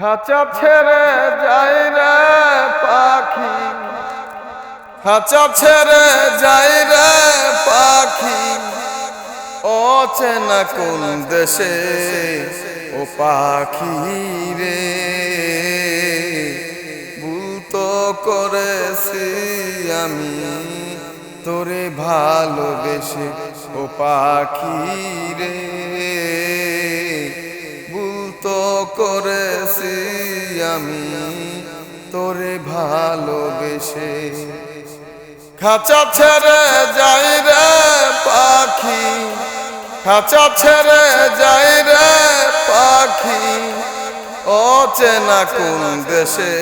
খাঁচা ছেড়ে যাই রে পাখি। খাঁচা ছেড়ে যাই রে পাখি। অচেনা কোন দেশে ও পাখি রে। ভুতো করেছি আমি, তোরে ভালোবেসে ও পাখি রে। করেছি আমি তোরে ভালোবেসে। খাঁচা ছেড়ে যাই রে পাখি, খাঁচা ছেড়ে যাই রে পাখি, অচেনা কোন দেশে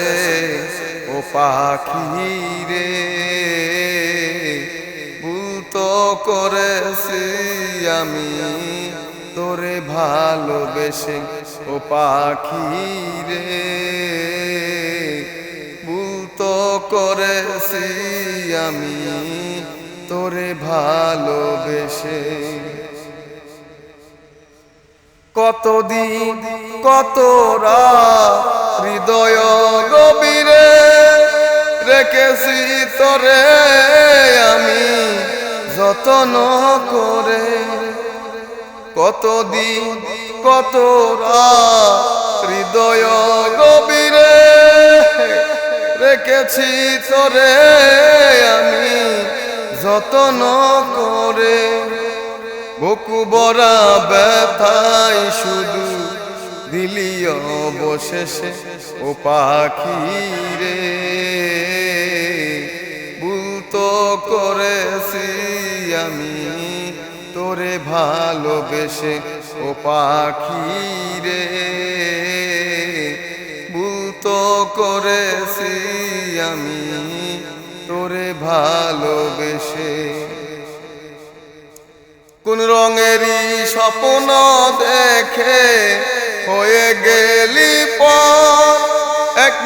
ও পাখি রে। ভুতো করেছি আমি তোরে ভালোবেসে। ও পাখি রে ভুতো করেছি আমি, তোরে ভালোবেসে। কতদিন, কত রাত হৃদয় গভীরে রেখেছি তোরে আমি, যতন করে। কতদিন কত হৃদয় গভীরে রেখেছি তোরে আমি যতন করে। বুকু বরা ব্যথাই শুধু দিলি অবশেষে ও পাখি রে বুতো করেছি আমি তোরে ভালোবেসে, ও পাখি রে। বুতো করেছি আমি, তোরে ভালোবেসে। কোন রঙেরই স্বপ্ন দেখে হয়ে গেলি পর এক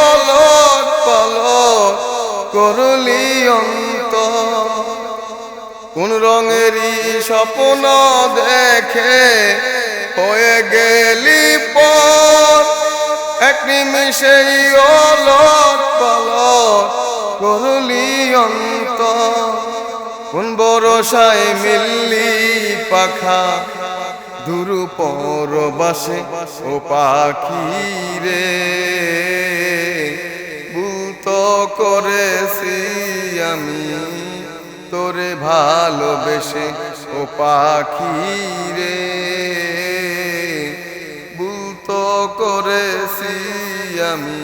অলট পালট করলি অন্ত কোন রঙেরই স্বপ্ন দেখে হয়ে গেলি পর এক নিমিষেই অলট পালট করলি অন্ত কোন বরসায় মিল্লি পাখা দুরু পরবাসে ও পাখি রে। ভূত করেছি আমি। তোরে ভালোবেসে, ও পাখি রে। ভূত করেছি আমি,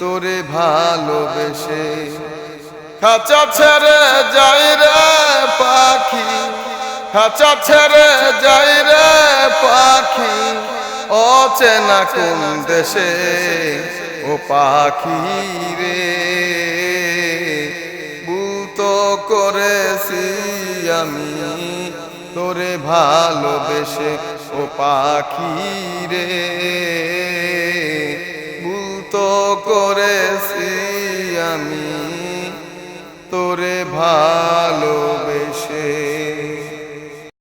তোরে ভালোবেসে। খাঁচা ছেড়ে যাই রে পাখি, খাঁচা ছেড়ে যাই রে পাখি, অচেনা কোন দেশে, ও পাখি রে। করেছি আমি। তোরে ভালোবেসে ও পাখি রে। ভূত করেছি আমি। তোরে ভালো